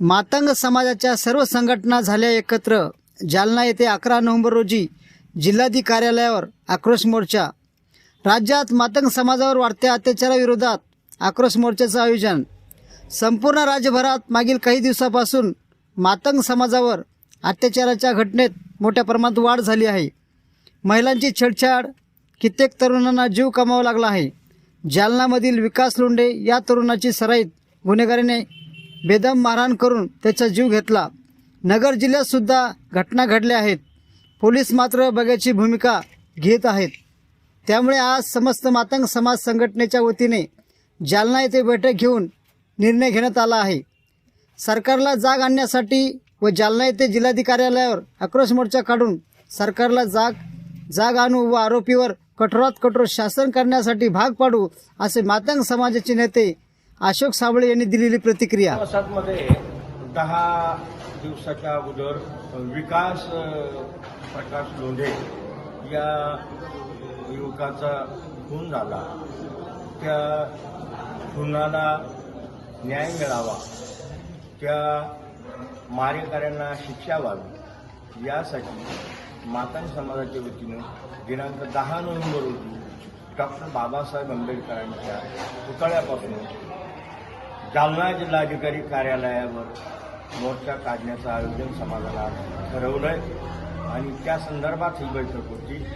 मातंग समाजाच्या सर्व संघटना झाल्या एकत्र. जालना येथे अकरा नोव्हेंबर रोजी जिल्हाधिकारी कार्यालयावर आक्रोश मोर्चा. राज्यात मातंग समाजावर वाढत्या अत्याचाराविरोधात आक्रोश मोर्चाचं आयोजन. संपूर्ण राज्यभरात मागील काही दिवसापासून मातंग समाजावर अत्याचाराच्या घटनेत मोठ्या प्रमाणात वाढ झाली आहे. महिलांची छेडछाड कित्येक तरुणांना जीव कमावा लागला आहे. जालनामधील विकास लोंढे या तरुणाची सराईत गुन्हेगारीने बेदम मारहाण करून त्याचा जीव घेतला. नगर जिल्ह्यातसुद्धा घटना घडल्या आहेत. पोलीस मात्र बघ्याची भूमिका घेत आहेत. त्यामुळे आज समस्त मातंग समाज संघटनेच्या वतीने जालना येथे बैठक घेऊन निर्णय घेण्यात आला आहे. सरकारला जाग आणण्यासाठी व जालना येथे जिल्हाधिकारी कार्यालयावर आक्रोश मोर्चा काढून सरकारला जाग जाग आणू व आरोपीवर कठोरात कठोर शासन करण्यासाठी भाग पाडू असे मातंग समाजाचे नेते अशोक साबळे यांनी दिलेली प्रतिक्रिया. वसाहतमध्ये दहा दिवसाच्या अगोदर विकास प्रकाश लोंढे या युवकाचा खून झाला. त्या खुनाला न्याय मिळावा. त्या मारेकऱ्यांना शिक्षा व्हावी. यासाठी मातंग समाजाच्या वतीनं दिनांक दहा नोव्हेंबर रोजी डॉक्टर बाबासाहेब आंबेडकरांच्या पुतळ्यापासून जालना जिल्हाधिकारी कार्यालयावर मोर्चा काढण्याचं आयोजन समाजाला ठरवलंय. आणि त्या संदर्भात ही बैठक होती.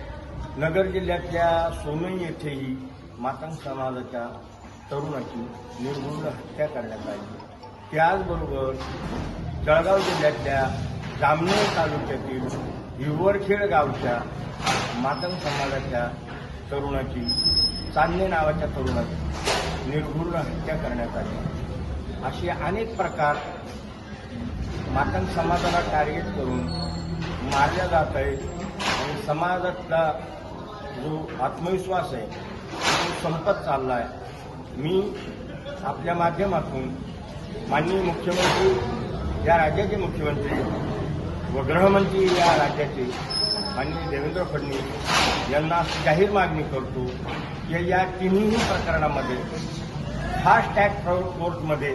नगर जिल्ह्यातल्या सोनई येथेही मातंग समाजाच्या तरुणाची निर्गुण हत्या करण्यात आली. त्याचबरोबर जळगाव जिल्ह्यातल्या जामनेर तालुक्यातील हिवरखेड गावच्या मातंग समाजाच्या तरुणाची चांदणे नावाच्या तरुणाची निर्घृण हत्या करण्यात आली. असे अनेक प्रकार मातंग समाजाला टार्गेट करून मारल्या जात आहे आणि समाजातला जो आत्मविश्वास आहे तो संपत चालला आहे मी आपल्या माध्यमातून माननीय मुख्यमंत्री या राज्याचे मुख्यमंत्री व गृहमंत्री या राज्याचे माननीय देवेंद्र फडणवीस यांना जाहीर मागणी करतो की या तिन्ही प्रकरणामध्ये फास्ट टॅग कोर्टमध्ये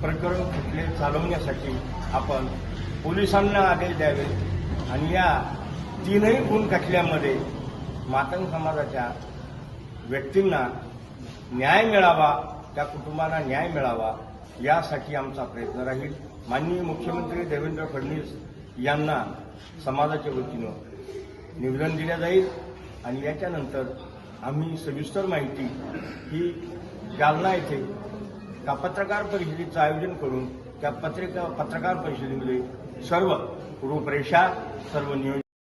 प्रकरण कुठले चालवण्यासाठी आपण पोलिसांना आदेश द्यावे आणि या तीनही गुण खटल्यामध्ये मातंग समाजाच्या व्यक्तींना न्याय मिळावा त्या कुटुंबाला न्याय मिळावा यासाठी आमचा प्रयत्न राहील. माननीय मुख्यमंत्री देवेंद्र फडणवीस यांना समाजाच्या वतीनं निवेदन दिलं जाईल आणि याच्यानंतर आम्ही सविस्तर माहिती ही जालना येथे त्या पत्रकार परिषदेचं आयोजन करून त्या पत्रिका पत्रकार परिषदेमध्ये सर्व रूपरेषा सर्व नियोजन